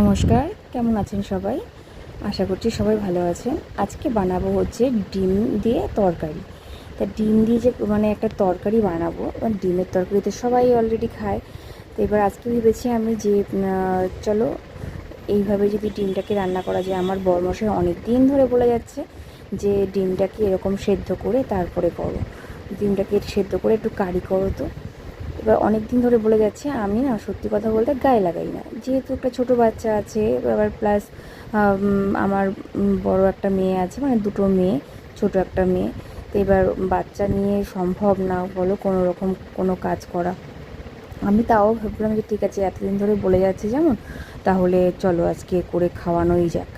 নমস্কার, কেমন আছেন সবাই? আশা করছি সবাই ভালো আছেন। আজকে বানাবো হচ্ছে ডিম দিয়ে তরকারি। তা ডিম দিয়ে যে মানে একটা তরকারি বানাবো মানে ডিমের তরকারি তো সবাই অলরেডি খায়। তো এবার আজকে ভেবেছি আমি যে চলো, এইভাবে যদি ডিমটাকে রান্না করা যায়, আমার বরমশাই অনেক দিন ধরে বলে যাচ্ছে যে ডিমটাকে এরকম সেদ্ধ করে তারপরে করো। ডিমটাকে সেদ্ধ করে একটু কারি করো তো। এবার অনেক দিন ধরে বলে যাচ্ছে, আমি না সত্যি কথা বলতে গায়ে লাগাই না। যেহেতু একটা ছোট বাচ্চা আছে আবার প্লাস আমার বড় একটা মেয়ে আছে মানে দুটো মেয়ে, ছোট একটা মেয়ে। তো এবার বাচ্চা নিয়ে সম্ভব না বলো কোনো রকম কোনো কাজ করা। আমি তাও ভাবলাম যে ঠিক আছে, এতদিন ধরে বলে যাচ্ছে যেমন, তাহলে চলো আজকে করে খাওয়ানোই যাক।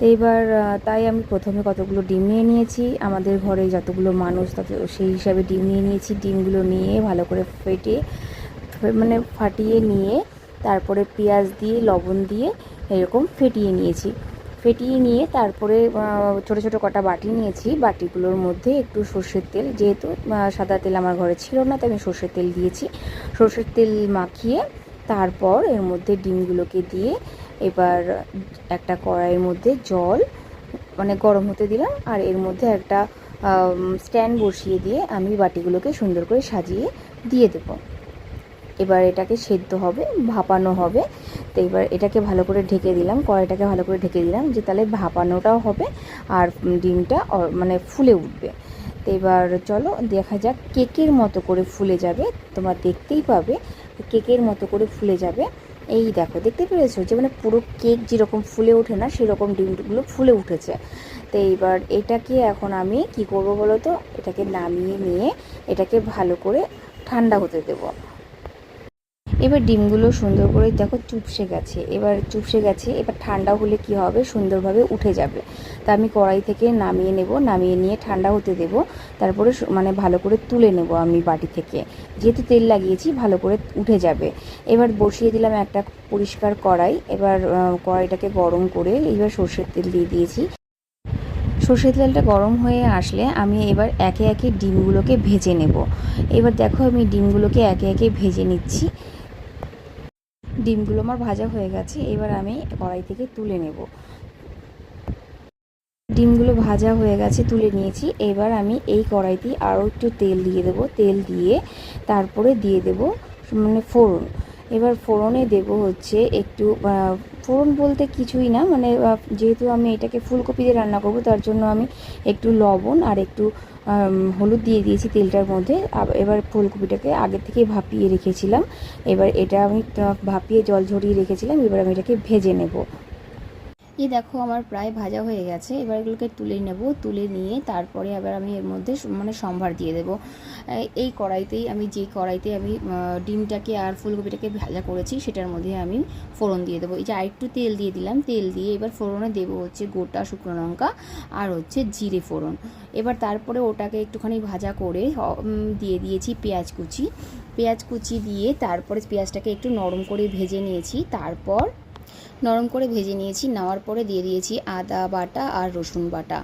তো এবার তাই আমি প্রথমে কতগুলো ডিম নিয়ে নিয়েছি। আমাদের ঘরে যতগুলো মানুষ তত সেই হিসাবে ডিম নিয়ে নিয়েছি। ডিমগুলো নিয়ে ভালো করে ফেটে মানে ফাটিয়ে নিয়ে তারপরে পেঁয়াজ দিয়ে, লবণ দিয়ে এরকম ফেটিয়ে নিয়েছি। ফেটিয়ে নিয়ে তারপরে ছোটো ছোটো কটা বাটি নিয়েছি। বাটিগুলোর মধ্যে একটু সর্ষের তেল, যেহেতু সাদা তেল আমার ঘরে ছিল না, তাই আমি সর্ষের তেল দিয়েছি। সর্ষের তেল মাখিয়ে তারপর এর মধ্যে ডিমগুলোকে দিয়ে এবার একটা কড়াইয়ের মধ্যে জল মানে গরম হতে দিলাম, আর এর মধ্যে একটা স্ট্যান্ড বসিয়ে দিয়ে আমি বাটিগুলোকে সুন্দর করে সাজিয়ে দিয়ে দেবো। এবার এটাকে সেদ্ধ হবে, ভাপানো হবে। তো এবার এটাকে ভালো করে ঢেকে দিলাম, কড়াইটাকে ভালো করে ঢেকে দিলাম যে তাহলে ভাপানোটাও হবে আর ডিমটা মানে ফুলে উঠবে। তো এবার চলো দেখা যাক কেকের মতো করে ফুলে যাবে। তোমরা দেখতেই পাবে, কেকের মতো করে ফুলে যাবে। এই দেখো, দেখতে পেরেছ? যে মানে পুরো কেক যেরকম ফুলে ওঠে না, সেরকম ডিমগুলো ফুলে উঠেছে। তো এইবার এটাকে এখন আমি কি করব বলো তো? এটাকে নামিয়ে নিয়ে এটাকে ভালো করে ঠান্ডা হতে দেবো। এবার ডিমগুলো সুন্দর করে দেখো চুপসে গেছে। এবার চুপসে গেছে, এবার ঠান্ডা হলে কি হবে? সুন্দরভাবে উঠে যাবে। তা আমি কড়াই থেকে নামিয়ে নেব, নামিয়ে নিয়ে ঠান্ডা হতে দেব। তারপরে মানে ভালো করে তুলে নেব আমি বাটি থেকে। যেহেতু তেল লাগিয়েছি, ভালো করে উঠে যাবে। এবার বসিয়ে দিলাম একটা পরিষ্কার কড়াই। এবার কড়াইটাকে গরম করে এবার সর্ষের তেল দিয়ে দিয়েছি। সর্ষের তেলটা গরম হয়ে আসলে আমি এবার একে একে ডিমগুলোকে ভেজে নেব। এবার দেখো আমি ডিমগুলোকে একে একে ভেজে নিচ্ছি। ডিমগুলো আমার ভাজা হয়ে গেছে, এবার আমি কড়াই থেকে তুলে নেব। ডিমগুলো ভাজা হয়ে গেছে, তুলে নিয়েছি। এবার আমি এই কড়াইতে আরও একটু তেল দিয়ে দেবো। তেল দিয়ে তারপরে দিয়ে দেব মানে ফোড়ন। এবার ফোড়নে দেব হচ্ছে একটু ফোড়ন বলতে কিছুই না মানে যেহেতু আমি এটাকে ফুলকপি দিয়ে রান্না করব, তার জন্য আমি একটু লবণ আর একটু হলুদ দিয়ে দিয়েছি তেলটার মধ্যে। এবার ফুলকপিটাকে আগে থেকে ভাপিয়ে রেখেছিলাম। এবার এটা আমি ভাপিয়ে জল ঝরিয়ে রেখেছিলাম, এবার আমি এটাকে ভেজে নেব। এই দেখো আমার প্রায় ভাজা হয়ে গেছে, এবার এগুলোকে তুলে নেব, তুলে নিয়ে তারপরে আবার আমি এর মধ্যে মানে সম্ভার দিয়ে দেবো। এই- কড়াইতেই আমি যে কড়াইতে আমি ডিমটাকে আর ফুলকপিটাকে ভাজা করেছি, সেটার মধ্যে আমি ফোড়ন দিয়ে দেবো। এই যে আরেকটু তেল দিয়ে দিলাম, তেল দিয়ে এবার ফোড়নে দেবো হচ্ছে গোটা শুকনো লঙ্কা আর হচ্ছে জিরে ফোড়ন। এবার তারপরে ওটাকে একটুখানি ভাজা করে দিয়ে দিয়েছি পেঁয়াজ কুচি। পেঁয়াজ কুচি দিয়ে তারপরে পেঁয়াজটাকে একটু নরম করে ভেজে নিয়েছি, তারপর নরম করে ভেজে নিয়েছি, নেওয়ার পরে দিয়ে দিয়েছি আদা বাটা আর রসুন বাটা।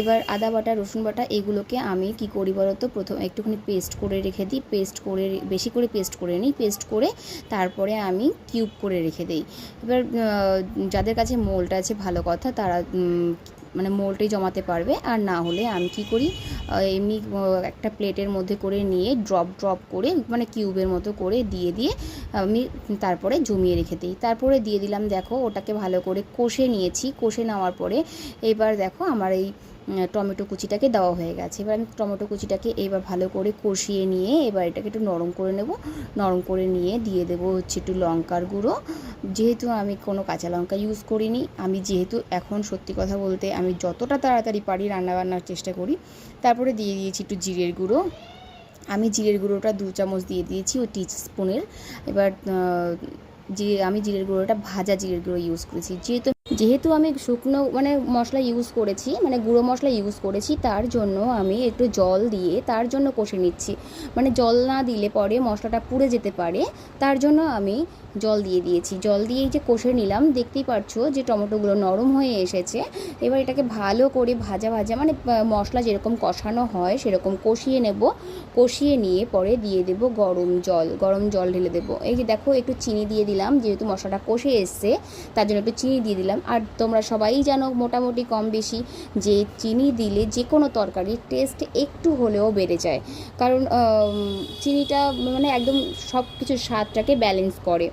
এবার আদা বাটা, রসুন বাটা, এগুলোকে আমি কি করি বলতো? প্রথম একটুখানি পেস্ট করে রেখে দিই, পেস্ট করে বেশি করে পেস্ট করে নিই, পেস্ট করে তারপরে আমি কিউব করে রেখে দিই। এবার যাদের কাছে মোলটা আছে, ভালো কথা, তারা মানে মোলটাই জমাতে পারবে। আর না হলে আমি কি করি? এমনি একটা প্লেটের মধ্যে করে নিয়ে ড্রপ ড্রপ করে মানে কিউবের মতো করে দিয়ে দিয়ে আমি তারপরে জমিয়ে রেখে দিই। তারপরে দিয়ে দিলাম, দেখো, ওটাকে ভালো করে কষে নিয়েছি। কষে নেওয়ার পরে এবার দেখো, আমার এই টমেটো কুচিটাকে দেওয়া হয়ে গেছে। এবার আমি টমেটো কুচিটাকে এবার ভালো করে কষিয়ে নিয়ে এবার এটাকে একটু নরম করে নেব। নরম করে নিয়ে দিয়ে দেবো হচ্ছে একটু লঙ্কার গুঁড়ো। যেহেতু আমি কোনো কাঁচা লঙ্কা ইউজ করিনি, আমি যেহেতু এখন সত্যি কথা বলতে আমি যতটা তাড়াতাড়ি পারি রান্নাবান্নার চেষ্টা করি, তারপরে দিয়ে দিয়েছি একটু জিরের গুঁড়ো। আমি জিরের গুঁড়োটা দু চামচ দিয়ে দিয়েছি ও টি স্পুনের এবার যে আমি জিরের গুঁড়োটা ভাজা জিরের গুঁড়ো ইউজ করেছি। যেহেতু যেহেতু আমি শুকনো মানে মশলা ইউজ করেছি মানে গুঁড়ো মশলা ইউজ করেছি, তার জন্য আমি একটু জল দিয়ে তার জন্য কষে নিচ্ছি। মানে জল না দিলে পরে মশলাটা পুড়ে যেতে পারে, তার জন্য আমি জল দিয়ে দিয়েছি। জল দিয়েই যে কষে নিলাম, দেখতেই পারছ যে টমেটোগুলো নরম হয়ে এসেছে। এবার এটাকে ভালো করে ভাজা ভাজা মানে মশলা যেরকম কষানো হয়, সেরকম কষিয়ে নেব। কষিয়ে নিয়ে পরে দিয়ে দেব গরম জল। গরম জল ঢেলে দেবো। এই যে দেখো, একটু চিনি দিয়ে দিলাম, যেহেতু মশলাটা কষে এসছে, তার জন্য একটু চিনি দিয়ে দিলাম। আর তোমরা সবাই জানো মোটামুটি কম বেশি যে চিনি দিলে যে কোনো তরকারির টেস্ট একটু হলেও বেড়ে যায়। কারণ চিনিটা মানে একদম সব কিছু স্বাদটাকে ব্যালেন্স করে।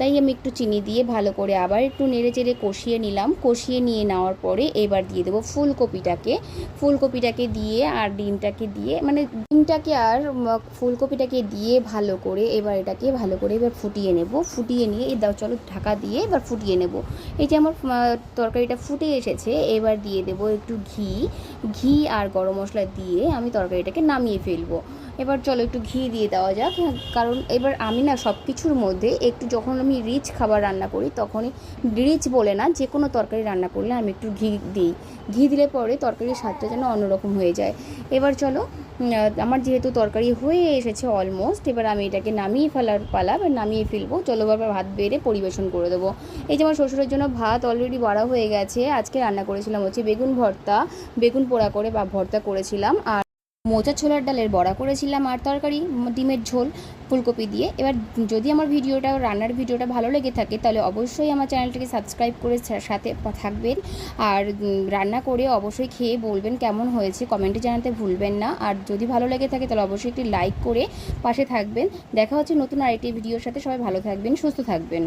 তাই আমি একটু চিনি দিয়ে ভালো করে আবার একটু নেড়ে চেড়ে কষিয়ে নিলাম। কষিয়ে নিয়ে নেওয়ার পরে এবার দিয়ে দেবো ফুলকপিটাকে। ফুলকপিটাকে দিয়ে আর ডিমটাকে দিয়ে মানে ডিমটাকে আর ফুলকপিটাকে দিয়ে ভালো করে এবার এটাকে ভালো করে এবার ফুটিয়ে নেব। ফুটিয়ে নিয়ে, এই দাও চলো ঢাকা দিয়ে এবার ফুটিয়ে নেব। এই যে আমার তরকারিটা ফুটে এসেছে, এবার দিয়ে দেবো একটু ঘি। ঘি আর গরম মশলা দিয়ে আমি তরকারিটাকে নামিয়ে ফেলব। এবার চলো একটু ঘি দিয়ে দেওয়া যাক হ্যাঁ, কারণ এবার আমি না সব কিছুর মধ্যে একটু যখন আমি রিচ খাবার রান্না করি তখনই রিচ বলে না যে কোনো তরকারি রান্না করলে আমি একটু ঘি দিই। ঘি দিলে পরে তরকারির স্বাদটা যেন অন্যরকম হয়ে যায়। এবার চলো আমার যেহেতু তরকারি হয়ে এসেছে অলমোস্ট এবার আমি এটাকে নামিয়ে ফেলার পালা এবার নামিয়ে ফেলব। চলো এবার ভাত বেড়ে পরিবেশন করে দেবো। এই যে আমার শ্বশুরের জন্য ভাত অলরেডি বাড়া হয়ে গেছে আজকে রান্না করেছিলাম হচ্ছে বেগুন ভর্তা বেগুন পোড়া করে বা ভর্তা করেছিলাম আর মোচা ছোলার ডালের বড়া করেছিলাম আর তরকারি, ডিমের ঝোল, ফুলকপি দিয়ে। এবার যদি আমার ভিডিওটা, রান্নার ভিডিওটা ভালো লেগে থাকে, তাহলে অবশ্যই আমার চ্যানেলটাকে সাবস্ক্রাইব করে সাথে থাকবেন। আর রান্না করে অবশ্যই খেয়ে বলবেন কেমন হয়েছে, কমেন্টে জানাতে ভুলবেন না। আর যদি ভালো লেগে থাকে, তাহলে অবশ্যই একটি লাইক করে পাশে থাকবেন। দেখা হচ্ছে নতুন আরেকটি ভিডিওর সাথে। সবাই ভালো থাকবেন, সুস্থ থাকবেন।